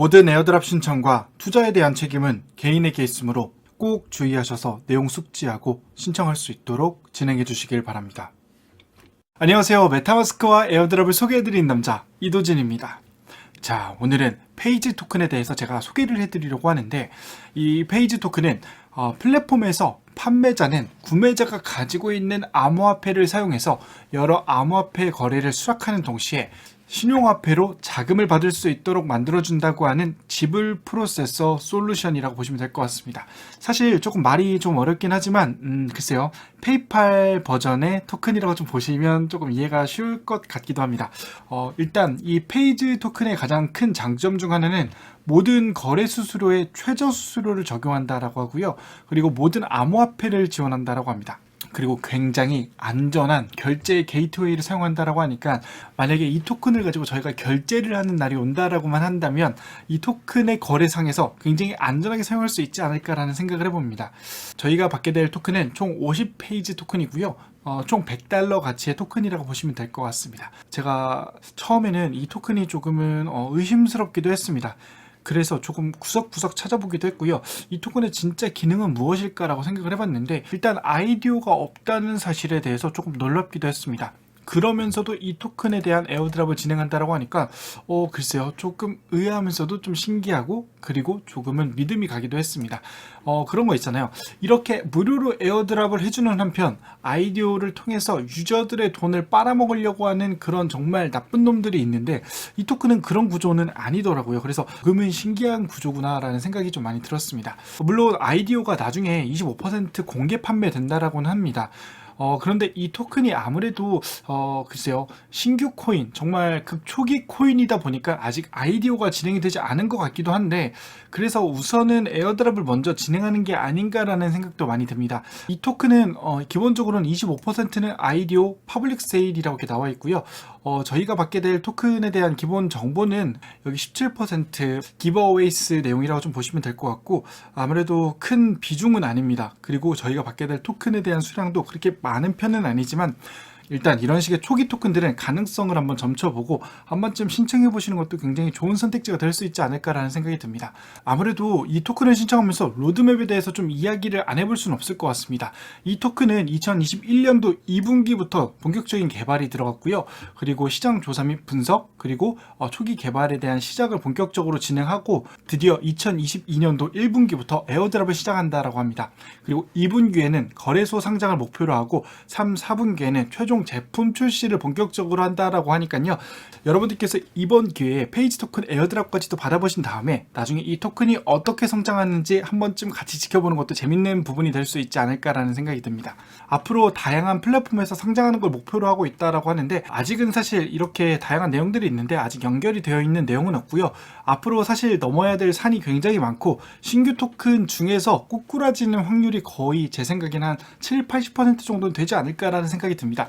모든 에어드랍 신청과 투자에 대한 책임은 개인에게 있으므로 꼭 주의하셔서 내용 숙지하고 신청할 수 있도록 진행해 주시길 바랍니다. 안녕하세요. 메타마스크와 에어드랍을 소개해드린 남자 이도진입니다. 자, 오늘은 페이지 토큰에 대해서 제가 소개를 해드리려고 하는데 이 페이지 토큰은 어, 플랫폼에서 판매자는 구매자가 가지고 있는 암호화폐를 사용해서 여러 암호화폐 거래를 수락하는 동시에 신용화폐로 자금을 받을 수 있도록 만들어준다고 하는 지불 프로세서 솔루션이라고 보시면 될 것 같습니다. 사실 조금 말이 좀 어렵긴 하지만, 음, 글쎄요. 페이팔 버전의 토큰이라고 좀 보시면 조금 이해가 쉬울 것 같기도 합니다. 어, 일단 이 페이지 토큰의 가장 큰 장점 중 하나는 모든 거래 수수료에 최저 수수료를 적용한다라고 하고요. 그리고 모든 암호화폐를 지원한다라고 합니다. 그리고 굉장히 안전한 결제 게이트웨이를 사용한다라고 하니까 만약에 이 토큰을 가지고 저희가 결제를 하는 날이 온다라고만 한다면 이 토큰의 거래상에서 굉장히 안전하게 사용할 수 있지 않을까라는 생각을 해봅니다. 저희가 받게 될 토큰은 총 50페이지 토큰이고요. 어, 총 100달러 가치의 토큰이라고 보시면 될 것 같습니다. 제가 처음에는 이 토큰이 조금은 어, 의심스럽기도 했습니다. 그래서 조금 구석구석 찾아보기도 했고요. 이 토큰의 진짜 기능은 무엇일까라고 생각을 해봤는데 일단 아이디어가 없다는 사실에 대해서 조금 놀랍기도 했습니다. 그러면서도 이 토큰에 대한 에어드랍을 진행한다라고 하니까 어 글쎄요 조금 의아하면서도 좀 신기하고 그리고 조금은 믿음이 가기도 했습니다. 어 그런 거 있잖아요. 이렇게 무료로 에어드랍을 해주는 한편 아이디어를 통해서 유저들의 돈을 빨아먹으려고 하는 그런 정말 나쁜 놈들이 있는데 이 토큰은 그런 구조는 아니더라고요. 그래서 조금은 신기한 구조구나 라는 생각이 좀 많이 들었습니다. 물론 아이디어가 나중에 25% 공개 판매된다라고는 합니다. 어, 그런데 이 토큰이 아무래도, 어, 글쎄요, 신규 코인, 정말 극초기 코인이다 보니까 아직 아이디어가 진행이 되지 않은 것 같기도 한데, 그래서 우선은 에어드랍을 먼저 진행하는 게 아닌가라는 생각도 많이 듭니다. 이 토큰은, 어, 기본적으로는 25%는 아이디어 퍼블릭 세일이라고 이렇게 나와 있고요. 어, 저희가 받게 될 토큰에 대한 기본 정보는 여기 17% 기버웨이스 내용이라고 좀 보시면 될 것 같고 아무래도 큰 비중은 아닙니다. 그리고 저희가 받게 될 토큰에 대한 수량도 그렇게 많은 편은 아니지만 일단 이런 식의 초기 토큰들은 가능성을 한번 점쳐보고 한 번쯤 신청해 보시는 것도 굉장히 좋은 선택지가 될 수 있지 않을까라는 생각이 듭니다. 아무래도 이 토큰을 신청하면서 로드맵에 대해서 좀 이야기를 안 해볼 수는 없을 것 같습니다. 이 토큰은 2021년도 2분기부터 본격적인 개발이 들어갔고요. 그리고 시장 조사 및 분석 그리고 어, 초기 개발에 대한 시작을 본격적으로 진행하고 드디어 2022년도 1분기부터 에어드랍을 시작한다라고 합니다. 그리고 2분기에는 거래소 상장을 목표로 하고 3, 4분기에는 최종 제품 출시를 본격적으로 한다라고 하니까요. 여러분들께서 이번 기회에 페이지 토큰 에어드랍까지도 받아보신 다음에 나중에 이 토큰이 어떻게 성장하는지 한 번쯤 같이 지켜보는 것도 재밌는 부분이 될 수 있지 않을까라는 생각이 듭니다. 앞으로 다양한 플랫폼에서 상장하는 걸 목표로 하고 있다라고 하는데 아직은 사실 이렇게 다양한 내용들이 있는데 아직 연결이 되어 있는 내용은 없고요. 앞으로 사실 넘어야 될 산이 굉장히 많고 신규 토큰 중에서 꼬꾸라지는 확률이 거의 제 생각엔 한 7, 80% 정도는 되지 않을까라는 생각이 듭니다.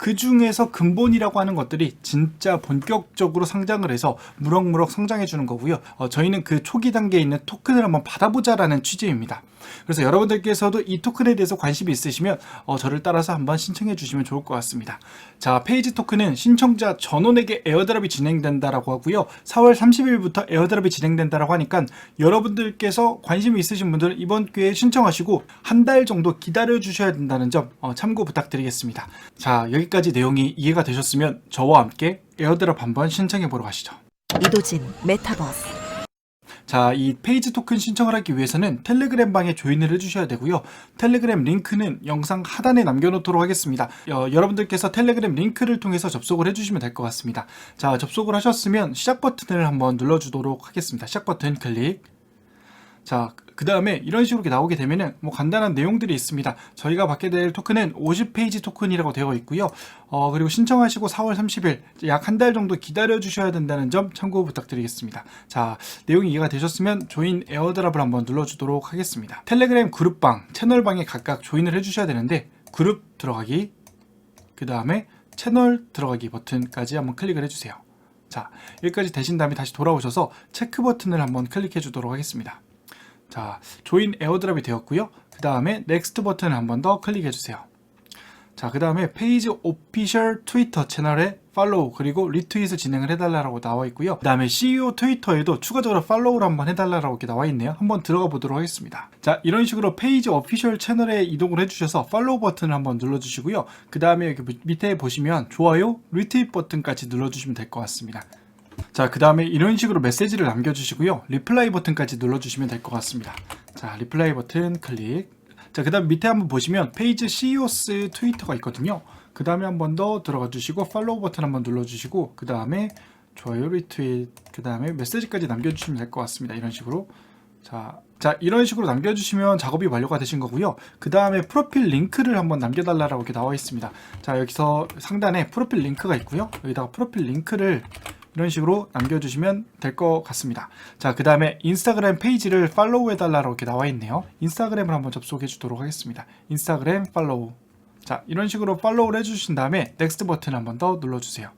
그 중에서 근본이라고 하는 것들이 진짜 본격적으로 상장을 해서 무럭무럭 성장해 주는 거고요. 어, 저희는 그 초기 단계에 있는 토큰을 한번 받아보자라는 취지입니다. 그래서 여러분들께서도 이 토큰에 대해서 관심이 있으시면 어, 저를 따라서 한번 신청해 주시면 좋을 것 같습니다. 자, 페이지 토큰은 신청자 전원에게 에어드랍이 진행된다라고 하고요. 4월 30일부터 에어드랍이 진행된다라고 하니까 여러분들께서 관심이 있으신 분들은 이번 기회에 신청하시고 한 달 정도 기다려 주셔야 된다는 점 어, 참고 부탁드리겠습니다. 자, 여기까지 내용이 이해가 되셨으면 저와 함께 에어드랍 한번 신청해 보러 가시죠. 이도진 메타버스 자, 이 페이지 토큰 신청을 하기 위해서는 텔레그램 방에 조인을 해주셔야 되고요. 텔레그램 링크는 영상 하단에 남겨놓도록 하겠습니다. 어, 여러분들께서 텔레그램 링크를 통해서 접속을 해주시면 될 것 같습니다. 자, 접속을 하셨으면 시작 버튼을 한번 눌러주도록 하겠습니다. 시작 버튼 클릭. 자, 그 다음에 이런 식으로 나오게 되면은 뭐 간단한 내용들이 있습니다. 저희가 받게 될 토큰은 50페이지 토큰이라고 되어 있고요. 어, 그리고 신청하시고 4월 30일 약 한 달 정도 기다려 주셔야 된다는 점 참고 부탁드리겠습니다. 자, 내용이 이해가 되셨으면 조인 에어드랍을 한번 눌러주도록 하겠습니다. 텔레그램 그룹방, 채널방에 각각 조인을 해주셔야 되는데 그룹 들어가기, 그 다음에 채널 들어가기 버튼까지 한번 클릭을 해주세요. 자, 여기까지 되신 다음에 다시 돌아오셔서 체크 버튼을 한번 클릭해 주도록 하겠습니다. 자, 조인 에어드랍이 되었고요. 그 다음에 넥스트 버튼을 한 번 더 클릭해 주세요. 자, 그 다음에 페이지 오피셜 트위터 채널에 팔로우 그리고 리트윗을 진행을 해달라고 나와 있고요. 그 다음에 CEO 트위터에도 추가적으로 팔로우를 한번 해달라고 이렇게 나와 있네요. 한번 들어가 보도록 하겠습니다. 자, 이런 식으로 페이지 오피셜 채널에 이동을 해주셔서 팔로우 버튼을 한번 눌러주시고요. 그 다음에 여기 밑에 보시면 좋아요, 리트윗 버튼까지 눌러주시면 될 것 같습니다. 자, 그 다음에 이런 식으로 메시지를 남겨주시고요. 리플라이 버튼까지 눌러주시면 될 것 같습니다. 자, 리플라이 버튼 클릭. 자, 그 다음 밑에 한번 보시면 페이지 CEO스 트위터가 있거든요. 그 다음에 한 번 더 들어가 주시고 팔로우 버튼 한번 눌러주시고 그 다음에 좋아요 리트윗 그 다음에 메시지까지 남겨주시면 될 것 같습니다. 이런 식으로 자, 자 이런 식으로 남겨주시면 작업이 완료가 되신 거고요. 그 다음에 프로필 링크를 한번 남겨달라고 이렇게 나와 있습니다. 자 여기서 상단에 프로필 링크가 있고요. 여기다가 프로필 링크를 이런 식으로 남겨주시면 될 것 같습니다. 자, 그 다음에 인스타그램 페이지를 팔로우 해달라고 이렇게 나와 있네요. 인스타그램을 한번 접속해 주도록 하겠습니다. 인스타그램 팔로우. 자, 이런 식으로 팔로우를 해주신 다음에 넥스트 버튼 한번 더 눌러주세요.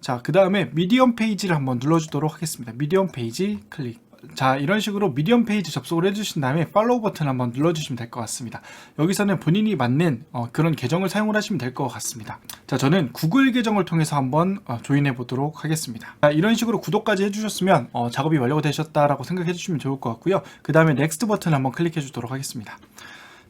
자, 그 다음에 미디엄 페이지를 한번 눌러주도록 하겠습니다. 미디엄 페이지 클릭. 자, 이런 식으로 미디엄 페이지 접속을 해주신 다음에 팔로우 버튼 한번 눌러주시면 될 것 같습니다. 여기서는 본인이 맞는 어, 그런 계정을 사용을 하시면 될 것 같습니다. 자, 저는 구글 계정을 통해서 한번 어, 조인해 보도록 하겠습니다. 자, 이런 식으로 구독까지 해주셨으면 어, 작업이 완료가 되셨다라고 생각해 주시면 좋을 것 같고요. 그 다음에 넥스트 버튼 한번 클릭해 주도록 하겠습니다.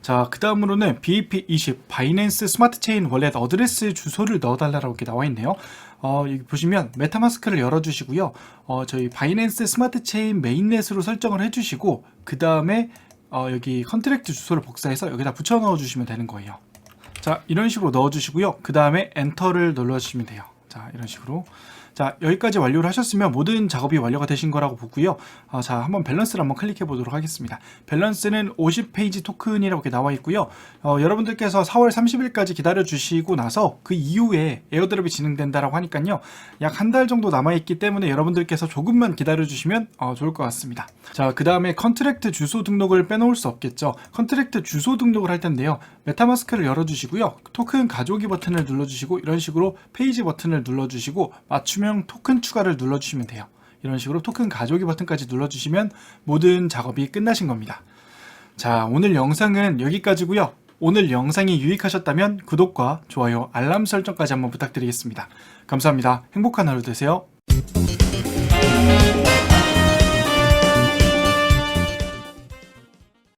자, 그 다음으로는 BEP20 바이낸스 스마트 체인 월렛 어드레스 주소를 넣어달라고 이렇게 나와 있네요. 어, 여기 보시면 메타마스크를 열어주시고요. 어, 저희 바이낸스 스마트 체인 메인넷으로 설정을 해주시고, 그 다음에 어, 여기 컨트랙트 주소를 복사해서 여기다 붙여 넣어주시면 되는 거예요. 자, 이런 식으로 넣어주시고요. 그 다음에 엔터를 눌러주시면 돼요. 자, 이런 식으로. 자, 여기까지 완료를 하셨으면 모든 작업이 완료가 되신 거라고 보고요. 어, 자, 한번 밸런스를 한번 클릭해 보도록 하겠습니다. 밸런스는 50페이지 토큰이라고 이렇게 나와 있고요. 어, 여러분들께서 4월 30일까지 기다려 주시고 나서 그 이후에 에어드롭이 진행된다라고 하니까요. 약 한 달 정도 남아 있기 때문에 여러분들께서 조금만 기다려 주시면 어, 좋을 것 같습니다. 자, 그 다음에 컨트랙트 주소 등록을 빼놓을 수 없겠죠. 컨트랙트 주소 등록을 할 텐데요. 메타마스크를 열어주시고요. 토큰 가져오기 버튼을 눌러주시고 이런 식으로 페이지 버튼을 눌러주시고 맞춤형 토큰 추가를 눌러주시면 돼요. 이런 식으로 토큰 가져오기 버튼까지 눌러주시면 모든 작업이 끝나신 겁니다. 자, 오늘 영상은 여기까지고요. 오늘 영상이 유익하셨다면 구독과 좋아요, 알람 설정까지 한번 부탁드리겠습니다. 감사합니다. 행복한 하루 되세요.